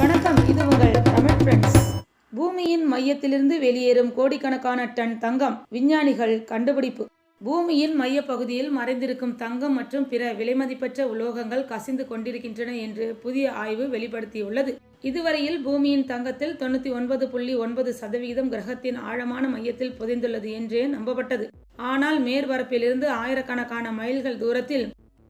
வணக்கம் இது உங்கள் தமிழ் ஃப்ரெண்ட்ஸ் பூமியின் மையத்திலிருந்து வெளியேறும் கோடிக்கணக்கான டன் தங்கம் விஞ்ஞானிகள் கண்டுபிடிப்பு. பூமியின் மையப்பகுதியில் மறைந்திருக்கும் தங்கம் மற்றும் பிற விலைமதிப்பற்ற உலோகங்கள் கசிந்து கொண்டிருக்கின்றன என்று புதிய ஆய்வு வெளிப்படுத்தியுள்ளது. இதுவரையில் பூமியின் தங்கத்தில் தொண்ணூத்தி ஒன்பது புள்ளி ஒன்பது சதவிகிதம் கிரகத்தின் ஆழமான மையத்தில் புதைந்துள்ளது என்றே நம்பப்பட்டது. ஆனால் மேற்பரப்பிலிருந்து ஆயிரக்கணக்கான மைல்கள் தூரத்தில்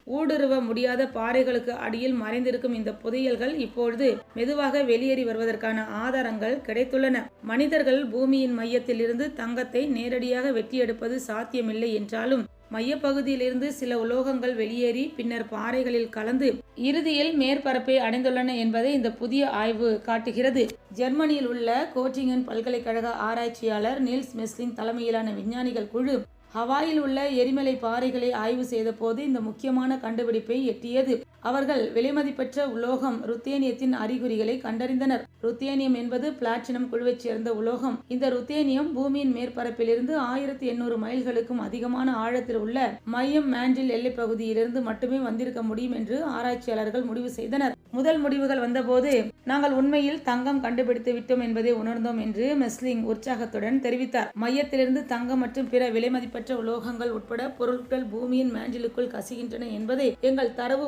ஊடுருவ முடியாத பாறைகளுக்கு அடியில் மறைந்திருக்கும் இந்த புதையல்கள் இப்பொழுது மெதுவாக வெளியேறி வருவதற்கான ஆதாரங்கள் கிடைத்துள்ளன. மனிதர்கள் பூமியின் மையத்தில் இருந்து தங்கத்தை நேரடியாக வெட்டியெடுப்பது சாத்தியமில்லை என்றாலும் மையப்பகுதியிலிருந்து சில உலோகங்கள் வெளியேறி பின்னர் பாறைகளில் கலந்து இறுதியில் மேற்பரப்பை அடைந்துள்ளன என்பதை இந்த புதிய ஆய்வு காட்டுகிறது. ஜெர்மனியில் உள்ள கோட்டிங்கன் பல்கலைக்கழக ஆராய்ச்சியாளர் நீல்ஸ் மெஸ்லிங் தலைமையிலான விஞ்ஞானிகள் குழு ஹவாயில் உள்ள எரிமலை பாறைகளை ஆய்வு செய்தபோது இந்த முக்கியமான கண்டுபிடிப்பை எட்டியது. அவர்கள் விலைமதிப்பற்ற உலோகம் ருத்தேனியத்தின் அறிகுறிகளை கண்டறிந்தனர். ருத்தேனியம் என்பது பிளாட்டினம் குழுவைச் சேர்ந்த உலோகம். இந்த ருத்தேனியம் பூமியின் மேற்பரப்பிலிருந்து ஆயிரத்தி எண்ணூறு மைல்களுக்கும் அதிகமான ஆழத்தில் உள்ள மையம் மேண்டில் எல்லைப் பகுதியிலிருந்து மட்டுமே வந்திருக்க முடியும் என்று ஆராய்ச்சியாளர்கள் முடிவு செய்தனர். முதல் முடிவுகள் வந்தபோது நாங்கள் உண்மையில் தங்கம் கண்டுபிடித்து விட்டோம் என்பதை உணர்ந்தோம் என்று மெஸ்லிங் உற்சாகத்துடன் தெரிவித்தார். மையத்திலிருந்து தங்கம் மற்றும் பிற விலைமதிப்பற்ற உலோகங்கள் உட்பட பொருட்கள் பூமியின் மேண்டிலுக்குள் கசிகின்றன என்பதை எங்கள் தரவு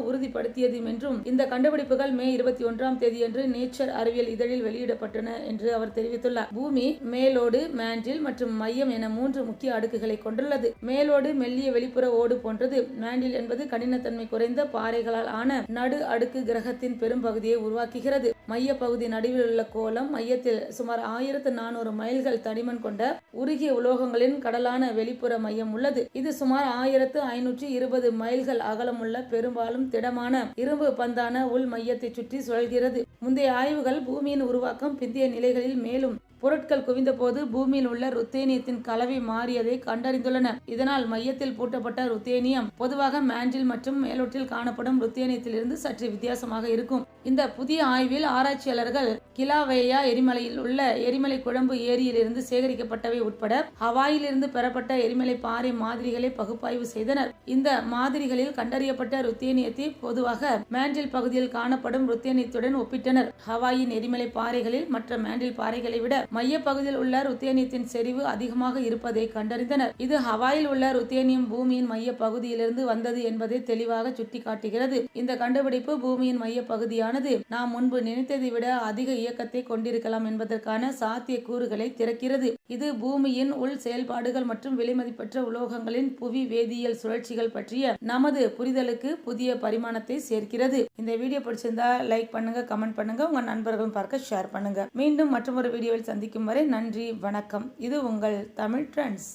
உறுதிப்படுத்தியது என்றும் இந்த கண்டுபிடிப்புகள் மே இருபத்தி ஒன்றாம் தேதியன்று நேச்சர் அறிவியல் இதழில் வெளியிடப்பட்டன என்று அவர் தெரிவித்துள்ளார். பூமி மேலோடு மேண்டில் மற்றும் மையம் என மூன்று முக்கிய அடுக்குகளை கொண்டுள்ளது. மேலோடு மெல்லிய வெளிப்புற ஓடு போன்றது. மேண்டில் என்பது கடினத்தன்மை குறைந்த பாறைகளால் ஆன நடு அடுக்கு கிரகத்தின் பெரும்பகுதியை உருவாக்குகிறது. மைய பகுதி நடுவில் உள்ள கோலம் மையத்தில் சுமார் ஆயிரத்து நானூறு மைல்கள் தடிமன் கொண்ட உருகிய உலோகங்களின் கடலான வெளிப்புற மையம் உள்ளது. இது சுமார் ஆயிரத்து ஐநூற்றி இருபது மைல்கள் அகலமுள்ள பெரும்பாலும் திடமான இரும்பு பந்தான உள் மையத்தை சுற்றி சுழல்கிறது. முந்தைய ஆய்வுகள் பூமியின் உருவாக்கம் பிந்தைய நிலைகளில் மேலும் பொருட்கள் குவிந்தபோது பூமியில் உள்ள ருத்தேனியத்தின் கலவை மாறியதை கண்டறிந்துள்ளன. இதனால் மையத்தில் பூட்டப்பட்ட ருத்தேனியம் பொதுவாக மேண்டில் மற்றும் மேலோட்டில் காணப்படும் ருத்தேனியத்திலிருந்து சற்று வித்தியாசமாக இருக்கும். இந்த புதிய ஆய்வில் ஆராய்ச்சியாளர்கள் கிலாவேயா எரிமலையில் உள்ள எரிமலை குழம்பு ஏரியிலிருந்து சேகரிக்கப்பட்டவை உட்பட ஹவாயிலிருந்து பெறப்பட்ட எரிமலை பாறை மாதிரிகளை பகுப்பாய்வு செய்தனர். இந்த மாதிரிகளில் கண்டறியப்பட்ட ருத்தேனியத்தை பொதுவாக மேண்டில் பகுதியில் காணப்படும் ருத்தேனியத்துடன் ஒப்பிட்டனர். ஹவாயின் எரிமலை பாறைகளில் மற்ற மேண்டில் பாறைகளை விட மைய பகுதியில் உள்ள ருத்தேனியத்தின் செறிவு அதிகமாக இருப்பதை கண்டறிந்தனர். இது ஹவாயில் உள்ள ருத்தேனியம் பூமியின் மைய பகுதியிலிருந்து வந்தது என்பதை தெளிவாக சுட்டிக்காட்டுகிறது. இந்த கண்டுபிடிப்பு பூமியின் மைய பகுதியானது நாம் முன்பு நினைத்ததை விட அதிக இயக்கத்தை கொண்டிருக்கலாம் என்பதற்கான சாத்திய கூறுகளை திறக்கிறது. இது பூமியின் உள் செயல்பாடுகள் மற்றும் விலைமதிப்பற்ற உலோகங்களின் புவி வேதியியல் சுழற்சிகள் பற்றிய நமது புரிதலுக்கு புதிய பரிமாணத்தை சேர்க்கிறது. இந்த வீடியோ பிடிச்சிருந்தா லைக் பண்ணுங்க கமெண்ட் பண்ணுங்க உங்க நண்பர்களும் பார்க்க ஷேர் பண்ணுங்க. மீண்டும் மற்றொரு வீடியோவில் சந்திக்கும் வரை நன்றி வணக்கம். இது உங்கள் தமிழ் ட்ரெண்ட்ஸ்